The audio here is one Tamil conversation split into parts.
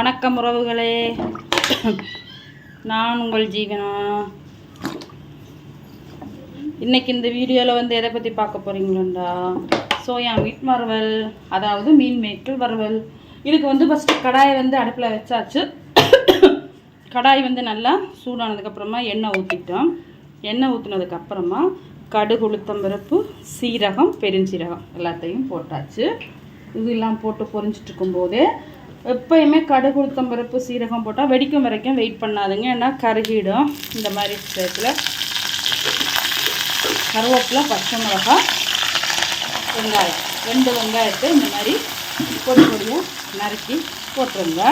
வணக்கம் உறவுகளே. நான் உங்கள் ஜீவனா? இன்றைக்கி இந்த வீடியோவில் வந்து எதை பற்றி பார்க்க போகிறீங்களா சோயா மீட் வறுவல் அதாவது மீன் மேக்கல் வறுவல். இதுக்கு வந்து ஃபஸ்ட்டு கடாயை வந்து அடுப்பில் வச்சாச்சு. கடாய் வந்து நல்லா சூடானதுக்கப்புறமா எண்ணெய் ஊற்றிட்டோம் எண்ணெய் ஊற்றினதுக்கப்புறமா கடுகு உளுத்தம்பருப்பு சீரகம் பெருஞ்சீரகம் எல்லாத்தையும் போட்டாச்சு. இதெல்லாம் போட்டு பொரிஞ்சிட்டு இருக்கும்போதே எப்பயுமே கடுகு உளுத்தம்பருப்பு சீரகம் போட்டால் வெடிக்கும் வரைக்கும் வெயிட் பண்ணாதுங்க. ஏன்னா கருகிடும். இந்த மாதிரி விஷயத்தில் கருவேப்பிலை பச்சை மிளகாய் வெங்காயம். ரெண்டு வெங்காயத்தை இந்த மாதிரி பொடி பொடியாக நறுக்கி போட்டுருங்க.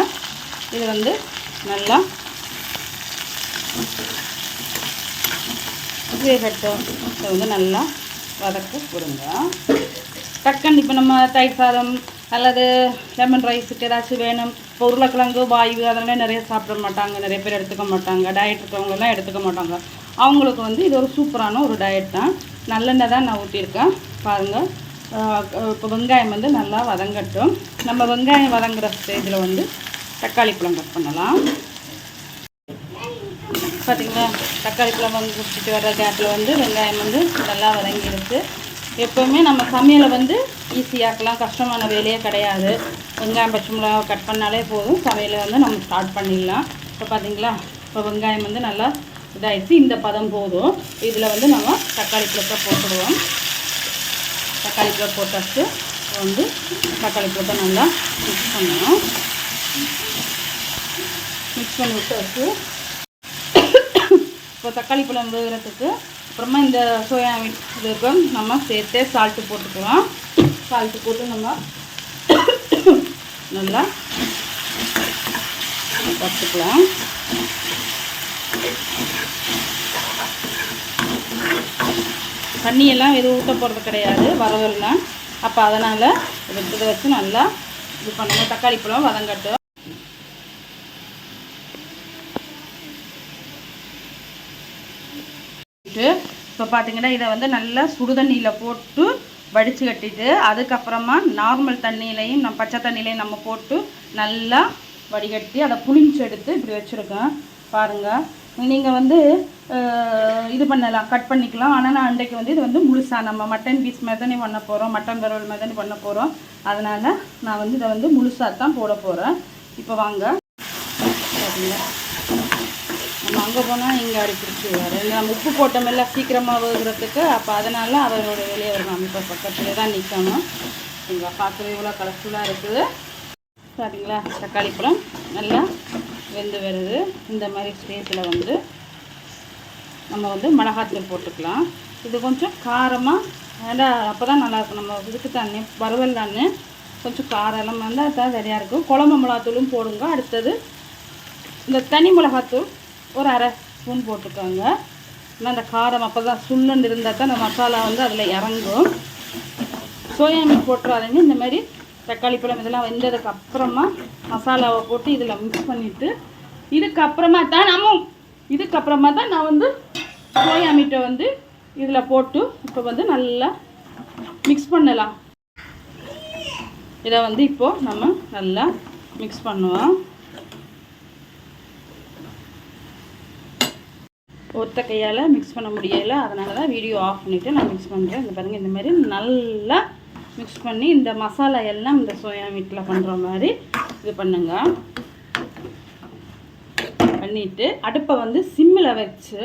இது வந்து நல்லா வேகட்டும். இதை வந்து நல்லா வதக்க போடுங்க டக்குன்னு இப்போ நம்ம தயிர் சாதம் அல்லது லெமன் ரைஸுக்கு ஏதாச்சும் வேணும். இப்போ உருளைக்கிழங்கு வாயு அதெல்லாம் நிறைய சாப்பிட மாட்டாங்க. நிறைய பேர் எடுத்துக்க மாட்டாங்க. டயட் இருக்கவங்கெல்லாம் எடுத்துக்க மாட்டாங்க. அவங்களுக்கு வந்து இது ஒரு சூப்பரான ஒரு டயட் தான். நல்லெண்ணெய் தான் நான் ஊற்றியிருக்கேன் பாருங்கள் இப்போ வெங்காயம் வந்து நல்லா வதங்கட்டும். நம்ம வெங்காயம் வதங்குற ஸ்டேஜில் வந்து தக்காளி பழம் கட் பண்ணலாம். பார்த்திங்களா தக்காளி பழம் வந்து குடிச்சிட்டு வர்ற கேப்பில் வந்து வெங்காயம் வந்து நல்லா வதங்கிடுச்சு. எப்போவுமே நம்ம சமையலை வந்து ஈஸியாக்கலாம் கஷ்டமான வேலையே கிடையாது. வெங்காயம் பச்சை மிளகா கட் பண்ணாலே போதும். சமையலை வந்து நம்ம ஸ்டார்ட் பண்ணிடலாம். இப்போ பார்த்தீங்களா இப்போ வெங்காயம் வந்து நல்லா இதாகிடுச்சு இந்த பதம் போதும். இதில் வந்து நம்ம தக்காளி குழப்பை போட்டுடுவோம் தக்காளி குழப்பை போட்டாச்சு. இப்போ வந்து தக்காளி குழப்பை நல்லா மிக்ஸ் பண்ணணும் மிக்ஸ் பண்ணி விட்டாச்சு. இப்போ தக்காளி பழம் வேகிறதுக்கு அப்புறமா இந்த சோயா மீட் இதுக்கும் நம்ம சேர்த்தே சால்ட்டு போட்டுக்கலாம். சால்ட்டு போட்டு நம்ம நல்லா வச்சுக்கலாம் தண்ணியெல்லாம் எதுவும் ஊற்ற போகிறது கிடையாது வரவில்லை அப்போ அதனால் இதை வச்சு நல்லா இது பண்ணணும். தக்காளி பழம் வதங்கட்டும். இப்போ பார்த்தீங்கன்னா இதை வந்து நல்லா சுடுதண்ணியில் போட்டு வடித்து கட்டிட்டு அதுக்கப்புறமா நார்மல் தண்ணியிலையும் நம்ம பச்சை தண்ணியிலையும் நம்ம போட்டு நல்லா வடிகட்டி அதை புளிஞ்சு எடுத்து இப்படி வச்சுருக்கேன். பாருங்கள் நீங்கள் வந்து இது பண்ணலாம் கட் பண்ணிக்கலாம். ஆனால் நான் அன்றைக்கு வந்து இது வந்து முழுசாக நம்ம மட்டன் பீஸ் மாதிரி தானே பண்ண போகிறோம் மட்டன் வறுவல் மாதிரி பண்ண போகிறோம் அதனால் நான் வந்து இதை வந்து முழுசாக தான் போட போகிறேன் இப்போ வாங்க. சரிங்களா அங்கே போனால் இங்கே அடி பிடிச்சிடுவார் நம்ம உப்பு போட்டோமில்ல சீக்கிரமாக வேகிறதுக்கு அப்போ அதனால் அவரோட வெளியே வரணும் நம்ம இப்போ பக்கத்துலேயே தான் நிற்கணும் இங்கே பார்க்கவே இவ்வளோ கலர்ஃபுல்லாக இருக்குது. பார்த்தீங்களா தக்காளி பழம் நல்லா வெந்து வருது. இந்த மாதிரி ஸ்டேஜில் வந்து நம்ம வந்து மிளகாத்தூள் போட்டுக்கலாம். இது கொஞ்சம் காரமாக ஏன்னா அப்போ தான் நல்லாயிருக்கும் நம்ம இதுக்கு தண்ணி வறுவல் தானே. கொஞ்சம் காரம் வந்தால் தான் சரியாக இருக்கும். குழம்பு மிளகாத்தூளும் போடுங்க. அடுத்தது இந்த தனி மிளகாத்தூள். ஒரு அரை ஸ்பூன் போட்டுக்கோங்க. ஏன்னா அந்த காரம் அப்போ தான் சுள்ளுன்னு இருந்தால் தான் அந்த மசாலா வந்து அதில் இறங்கும். சோயா மீன் போட்டுறாதீங்க. இந்த மாதிரி தக்காளி பழம் இதெல்லாம் வெந்ததுக்கு அப்புறமா மசாலாவை போட்டு இதில் மிக்ஸ் பண்ணிவிட்டு இதுக்கப்புறமா தான் நம்ம இதுக்கப்புறமா தான் நான் வந்து சோயா மீட்டை வந்து இதில் போட்டு இப்போ வந்து நல்லா மிக்ஸ் பண்ணலாம். இதை வந்து இப்போது நம்ம நல்லா மிக்ஸ் பண்ணுவோம். ஒத்த கையால் மிக்ஸ் பண்ண முடியலை. அதனால தான் வீடியோ ஆஃப் பண்ணிவிட்டு நான் மிக்ஸ் பண்ணுறேன் இந்த பாருங்கள் இந்த மாதிரி நல்லா மிக்ஸ் பண்ணி இந்த மசாலா எல்லாம் இந்த சோயா மீட்டில் பண்ணுற மாதிரி இது பண்ணுங்க. பண்ணிவிட்டு அடுப்பை வந்து சிம்மில் வச்சு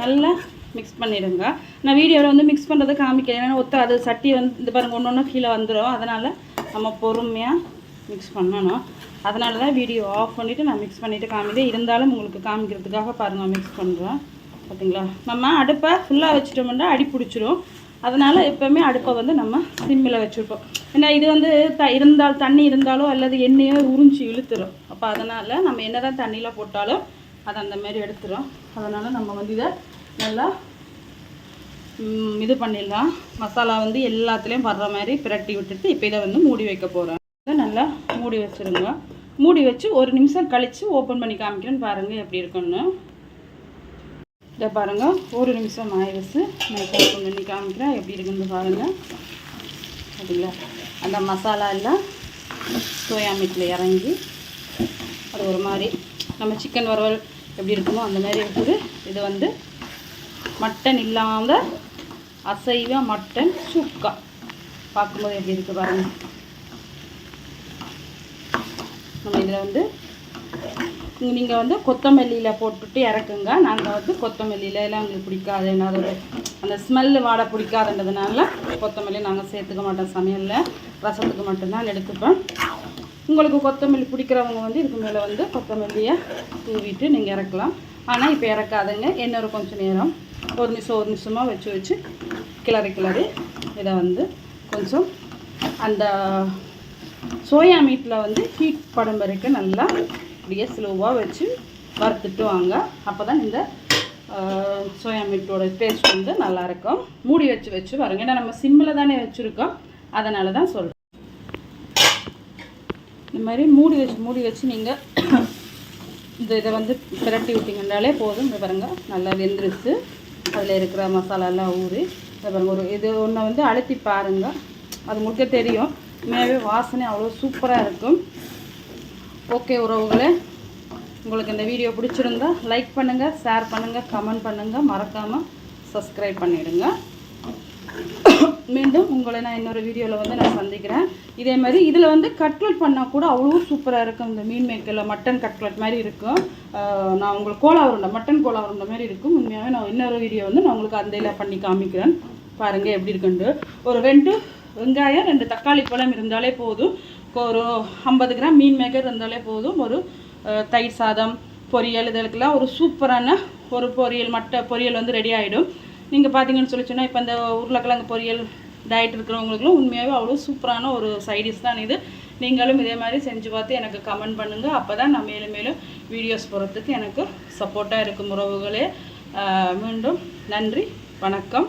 நல்லா மிக்ஸ் பண்ணிடுங்க. நான் வீடியோவில் வந்து மிக்ஸ் பண்ணுறது காமிக்கிறேன் ஏன்னா ஒத்த அது சட்டி வந்து இந்த பாருங்கள் ஒன்று ஒன்று கீழே வந்துடும் அதனால் நம்ம பொறுமையாக மிக்ஸ் பண்ணணும். அதனால தான் வீடியோ ஆஃப் பண்ணிவிட்டு நான் மிக்ஸ் பண்ணிவிட்டு காமிக்கிறேன். இருந்தாலும் உங்களுக்கு காமிக்கிறதுக்காக பாருங்கள் மிக்ஸ் பண்ணுறேன் பார்த்தீங்களா நம்ம அடுப்பை ஃபுல்லாக வச்சுட்டோம்னா அடி பிடிச்சிரும். அதனால் எப்போவுமே அடுப்பை வந்து நம்ம சிம்மில் வச்சுருப்போம். ஏன்னா இது வந்து த இருந்தால் தண்ணி இருந்தாலோ அல்லது எண்ணெயோ உறிஞ்சி இழுத்துரும். அப்போ அதனால் நம்ம என்ன தான் தண்ணியில் போட்டாலும் அதை அந்த மாதிரி எடுத்துரும். அதனால் நம்ம வந்து இதை நல்லா இது பண்ணிடலாம். மசாலா வந்து எல்லாத்துலேயும் படுற மாதிரி பிரட்டி விட்டுட்டு இப்போ இதை வந்து மூடி வைக்க போகிறேன் நல்லா மூடி வச்சுருங்க. மூடி வச்சு ஒரு நிமிஷம் கழித்து ஓப்பன் பண்ணி காமிக்கிறேன்னு பாருங்கள் எப்படி இருக்குன்னு. இதை பாருங்கள் ஒரு நிமிஷம் ஆயிடுச்சு. நான் ஓப்பன் பண்ணி காமிக்கிறேன். எப்படி இருக்குன்னு பாருங்கள் அப்படிங்களா அந்த மசாலா எல்லாம் சோயா மீட்டில் இறங்கி அது ஒரு மாதிரி நம்ம சிக்கன் வறுவல் எப்படி இருக்குமோ அந்த மாதிரி இருக்குது. இது வந்து மட்டன் இல்லாத அசைவ மட்டன் சுக்கா. பார்க்கும்போது எப்படி இருக்குது பாருங்கள் நம்ம இதில் வந்து நீங்கள் வந்து கொத்தமல்லியில் போட்டுட்டு இறக்குங்க. நாங்கள் வந்து கொத்தமல்லியில எல்லாம் எங்களுக்கு பிடிக்காது. என்ன அந்த ஸ்மெல்லு வாடை பிடிக்காதுன்றதுனால கொத்தமல்லி நாங்கள் சேர்த்துக்க மாட்டோம். சமையலில் ரசத்துக்கு மட்டும்தான் எடுத்துப்பேன் உங்களுக்கு கொத்தமல்லி பிடிக்கிறவங்க வந்து இதுக்கு மேலே வந்து கொத்தமல்லியை தூவிட்டு நீங்கள் இறக்கலாம். ஆனால் இப்போ இறக்காதுங்க. இன்னொரு கொஞ்சம் நேரம் ஒரு நிமிஷம் ஒரு நிமிஷமாக வச்சு வச்சு கிளறி கிளறி இதை வந்து கொஞ்சம் அந்த சோயா மீட்டில் வந்து ஹீட் படம் வரைக்கும் நல்லா அப்படியே ஸ்லோவாக வச்சு வறுத்துட்டு வாங்க. அப்போ தான் இந்த சோயா மீட்டோட டேஸ்ட் வந்து நல்லாயிருக்கும் மூடி வச்சு வச்சு வருங்க ஏன்னா நம்ம சிம்மில் தானே வச்சுருக்கோம். அதனால தான் சொல்கிறேன் இந்த மாதிரி மூடி வச்சு மூடி வச்சு நீங்கள் இந்த இதை வந்து பிரட்டி விட்டிங்கனாலே போதும். இந்த பாருங்க. நல்லா வெந்துருச்சு. அதில் இருக்கிற மசாலாலாம் ஊறி. இந்த ஒரு இது ஒன்றை வந்து அழுத்தி பாருங்க. அது முழுக்க தெரியும். உண்மையாகவே வாசனை அவ்வளோ சூப்பராக இருக்கும். ஓகே உறவுகளே உங்களுக்கு இந்த வீடியோ பிடிச்சிருந்தா லைக் பண்ணுங்கள் ஷேர் பண்ணுங்கள் கமெண்ட் பண்ணுங்கள் மறக்காமல் சப்ஸ்கிரைப் பண்ணிவிடுங்க மீண்டும் உங்களை நான் இன்னொரு வீடியோவில் வந்து நான் சந்திக்கிறேன். இதே மாதிரி இதில் வந்து கட்லெட் பண்ணால் கூட அவ்வளோ சூப்பராக இருக்கும். இந்த மீன் மேக்கரில் மட்டன் கட்லெட் மாதிரி இருக்கும். நான் உங்களுக்கு கோலா உருண்டை மட்டன் கோலா உருண்டை மாதிரி இருக்கும். உண்மையாகவே நான் இன்னொரு வீடியோ வந்து நான் உங்களுக்கு அந்த இதில் பண்ணி காமிக்கிறேன். பாருங்கள் எப்படி இருக்குன்ட்டு. ஒரு ரெண்டு வெங்காயம் ரெண்டு தக்காளி பழம் இருந்தாலே போதும். ஒரு ஐம்பது கிராம் மீன் மேக்கர் இருந்தாலே போதும். ஒரு தயிர் சாதம் பொரியல் இதற்கெல்லாம் ஒரு சூப்பரான ஒரு பொரியல் மட்டை பொரியல் வந்து ரெடி ஆகிடும் நீங்கள் பார்த்தீங்கன்னு சொல்லி சொன்னால் இப்போ இந்த உருளைக்கிழங்கு பொரியல் டயட் இருக்கிறவங்களுக்குலாம் உண்மையாகவே அவ்வளோ சூப்பரான ஒரு சைடிஷ் தான் இது. நீங்களும் இதே மாதிரி செஞ்சு பார்த்து எனக்கு கமெண்ட் பண்ணுங்கள் அப்போ தான் நான் மேலும் மேலும் வீடியோஸ் போகிறதுக்கு எனக்கு சப்போர்ட்டாக இருக்கும் உறவுகளே. மீண்டும் நன்றி வணக்கம்.